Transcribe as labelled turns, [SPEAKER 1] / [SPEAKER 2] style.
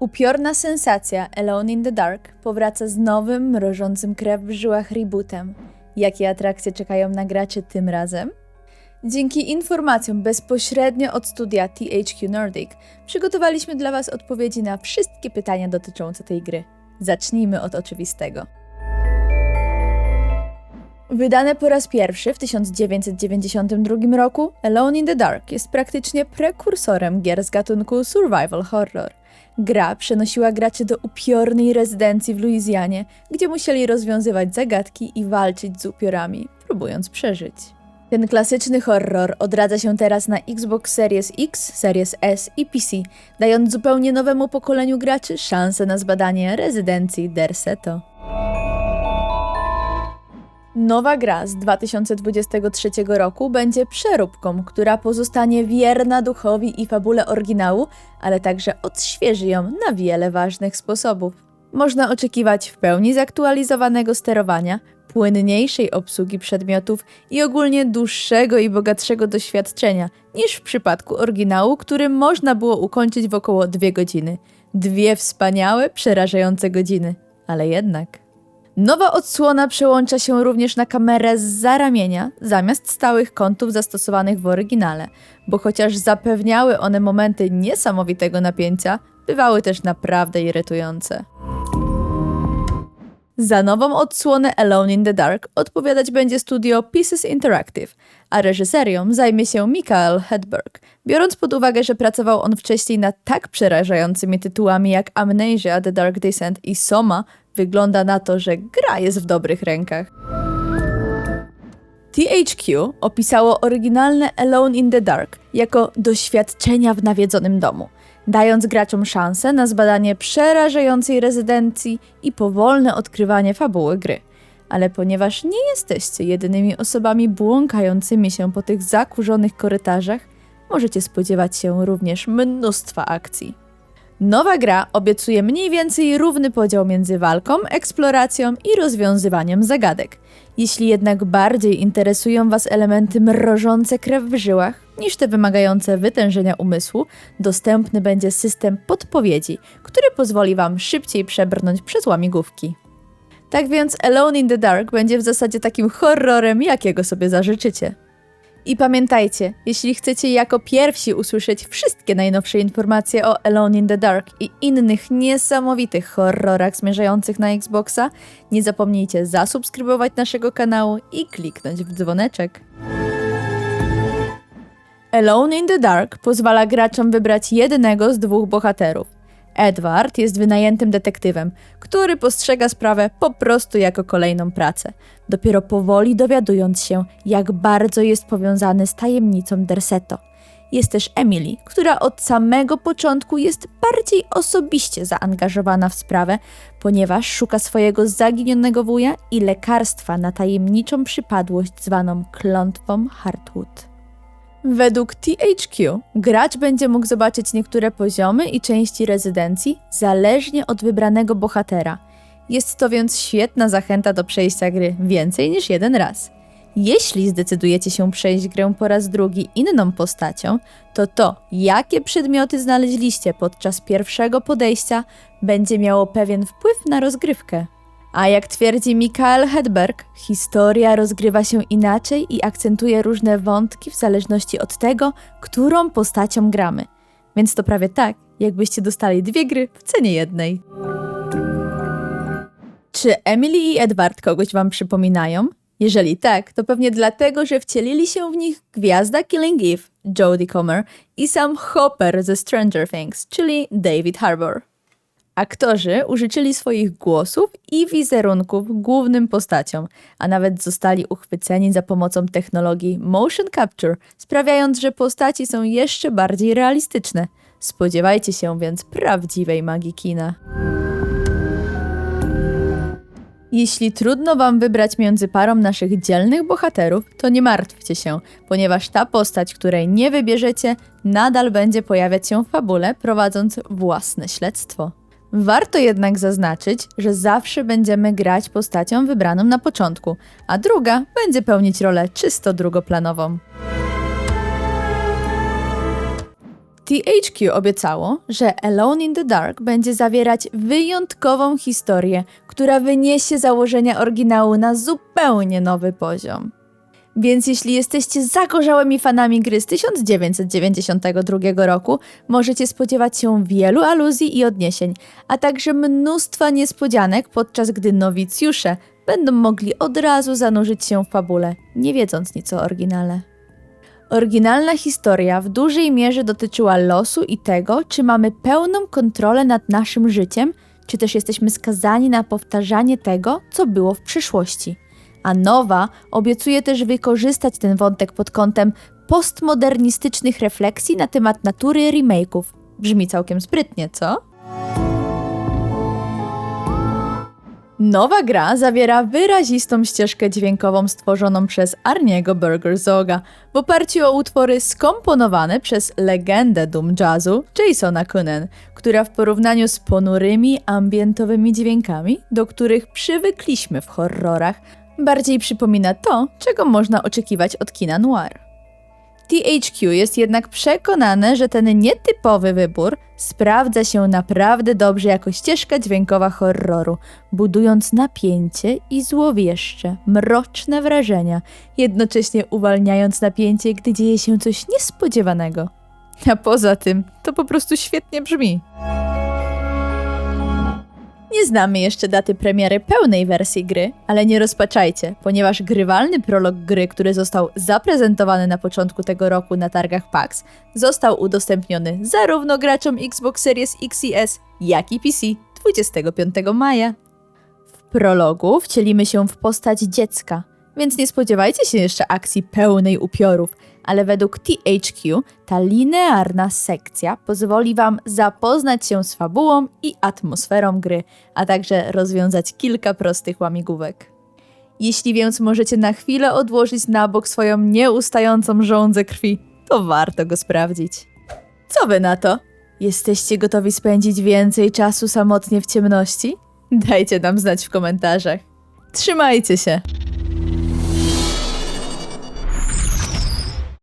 [SPEAKER 1] Upiorna sensacja Alone in the Dark powraca z nowym, mrożącym krew w żyłach rebootem. Jakie atrakcje czekają na graczy tym razem? Dzięki informacjom bezpośrednio od studia THQ Nordic przygotowaliśmy dla Was odpowiedzi na wszystkie pytania dotyczące tej gry. Zacznijmy od oczywistego. Wydane po raz pierwszy w 1992 roku, Alone in the Dark jest praktycznie prekursorem gier z gatunku survival horror. Gra przenosiła graczy do upiornej rezydencji w Luizjanie, gdzie musieli rozwiązywać zagadki i walczyć z upiorami, próbując przeżyć. Ten klasyczny horror odradza się teraz na Xbox Series X, Series S i PC, dając zupełnie nowemu pokoleniu graczy szansę na zbadanie rezydencji Derseto. Nowa gra z 2023 roku będzie przeróbką, która pozostanie wierna duchowi i fabule oryginału, ale także odświeży ją na wiele ważnych sposobów. Można oczekiwać w pełni zaktualizowanego sterowania, płynniejszej obsługi przedmiotów i ogólnie dłuższego i bogatszego doświadczenia niż w przypadku oryginału, który można było ukończyć w około dwie godziny. Dwie wspaniałe, przerażające godziny, ale jednak. Nowa odsłona przełącza się również na kamerę z zaramienia zamiast stałych kątów zastosowanych w oryginale, bo chociaż zapewniały one momenty niesamowitego napięcia, bywały też naprawdę irytujące. Za nową odsłonę Alone in the Dark odpowiadać będzie studio Pieces Interactive, a reżyserią zajmie się Michael Hedberg, biorąc pod uwagę, że pracował on wcześniej nad tak przerażającymi tytułami jak Amnesia, The Dark Descent i Soma, wygląda na to, że gra jest w dobrych rękach. THQ opisało oryginalne Alone in the Dark jako doświadczenia w nawiedzonym domu, dając graczom szansę na zbadanie przerażającej rezydencji i powolne odkrywanie fabuły gry. Ale ponieważ nie jesteście jedynymi osobami błąkającymi się po tych zakurzonych korytarzach, możecie spodziewać się również mnóstwa akcji. Nowa gra obiecuje mniej więcej równy podział między walką, eksploracją i rozwiązywaniem zagadek. Jeśli jednak bardziej interesują Was elementy mrożące krew w żyłach niż te wymagające wytężenia umysłu, dostępny będzie system podpowiedzi, który pozwoli Wam szybciej przebrnąć przez łamigłówki. Tak więc Alone in the Dark będzie w zasadzie takim horrorem, jakiego sobie zażyczycie. I pamiętajcie, jeśli chcecie jako pierwsi usłyszeć wszystkie najnowsze informacje o Alone in the Dark i innych niesamowitych horrorach zmierzających na Xboxa, nie zapomnijcie zasubskrybować naszego kanału i kliknąć w dzwoneczek. Alone in the Dark pozwala graczom wybrać jednego z dwóch bohaterów. Edward jest wynajętym detektywem, który postrzega sprawę po prostu jako kolejną pracę, dopiero powoli dowiadując się, jak bardzo jest powiązany z tajemnicą Derseto. Jest też Emily, która od samego początku jest bardziej osobiście zaangażowana w sprawę, ponieważ szuka swojego zaginionego wuja i lekarstwa na tajemniczą przypadłość zwaną klątwą Hartwood. Według THQ gracz będzie mógł zobaczyć niektóre poziomy i części rezydencji zależnie od wybranego bohatera. Jest to więc świetna zachęta do przejścia gry więcej niż jeden raz. Jeśli zdecydujecie się przejść grę po raz drugi inną postacią, to to, jakie przedmioty znaleźliście podczas pierwszego podejścia, będzie miało pewien wpływ na rozgrywkę. A jak twierdzi Mikael Hedberg, historia rozgrywa się inaczej i akcentuje różne wątki w zależności od tego, którą postacią gramy. Więc to prawie tak, jakbyście dostali dwie gry w cenie jednej. Czy Emily i Edward kogoś wam przypominają? Jeżeli tak, to pewnie dlatego, że wcielili się w nich gwiazda Killing Eve, Jodie Comer i sam Hopper ze Stranger Things, czyli David Harbour. Aktorzy użyczyli swoich głosów i wizerunków głównym postaciom, a nawet zostali uchwyceni za pomocą technologii motion capture, sprawiając, że postaci są jeszcze bardziej realistyczne. Spodziewajcie się więc prawdziwej magii kina. Jeśli trudno Wam wybrać między parą naszych dzielnych bohaterów, to nie martwcie się, ponieważ ta postać, której nie wybierzecie, nadal będzie pojawiać się w fabule, prowadząc własne śledztwo. Warto jednak zaznaczyć, że zawsze będziemy grać postacią wybraną na początku, a druga będzie pełnić rolę czysto drugoplanową. THQ obiecało, że Alone in the Dark będzie zawierać wyjątkową historię, która wyniesie założenia oryginału na zupełnie nowy poziom. Więc jeśli jesteście zagorzałymi fanami gry z 1992 roku, możecie spodziewać się wielu aluzji i odniesień, a także mnóstwa niespodzianek, podczas gdy nowicjusze będą mogli od razu zanurzyć się w fabule, nie wiedząc nic o oryginale. Oryginalna historia w dużej mierze dotyczyła losu i tego, czy mamy pełną kontrolę nad naszym życiem, czy też jesteśmy skazani na powtarzanie tego, co było w przeszłości. A nowa obiecuje też wykorzystać ten wątek pod kątem postmodernistycznych refleksji na temat natury remake'ów. Brzmi całkiem sprytnie, co? Nowa gra zawiera wyrazistą ścieżkę dźwiękową stworzoną przez Arniego Burgerzoga w oparciu o utwory skomponowane przez legendę doom jazzu Jasona Kunen, która w porównaniu z ponurymi, ambientowymi dźwiękami, do których przywykliśmy w horrorach, bardziej przypomina to, czego można oczekiwać od kina noir. THQ jest jednak przekonane, że ten nietypowy wybór sprawdza się naprawdę dobrze jako ścieżka dźwiękowa horroru, budując napięcie i złowieszcze, mroczne wrażenia, jednocześnie uwalniając napięcie, gdy dzieje się coś niespodziewanego. A poza tym, to po prostu świetnie brzmi. Nie znamy jeszcze daty premiery pełnej wersji gry, ale nie rozpaczajcie, ponieważ grywalny prolog gry, który został zaprezentowany na początku tego roku na targach PAX, został udostępniony zarówno graczom Xbox Series X i S, jak i PC 25 maja. W prologu wcielimy się w postać dziecka, więc nie spodziewajcie się jeszcze akcji pełnej upiorów, ale według THQ ta linearna sekcja pozwoli Wam zapoznać się z fabułą i atmosferą gry, a także rozwiązać kilka prostych łamigłówek. Jeśli więc możecie na chwilę odłożyć na bok swoją nieustającą żołądzę krwi, to warto go sprawdzić. Co wy na to? Jesteście gotowi spędzić więcej czasu samotnie w ciemności? Dajcie nam znać w komentarzach. Trzymajcie się!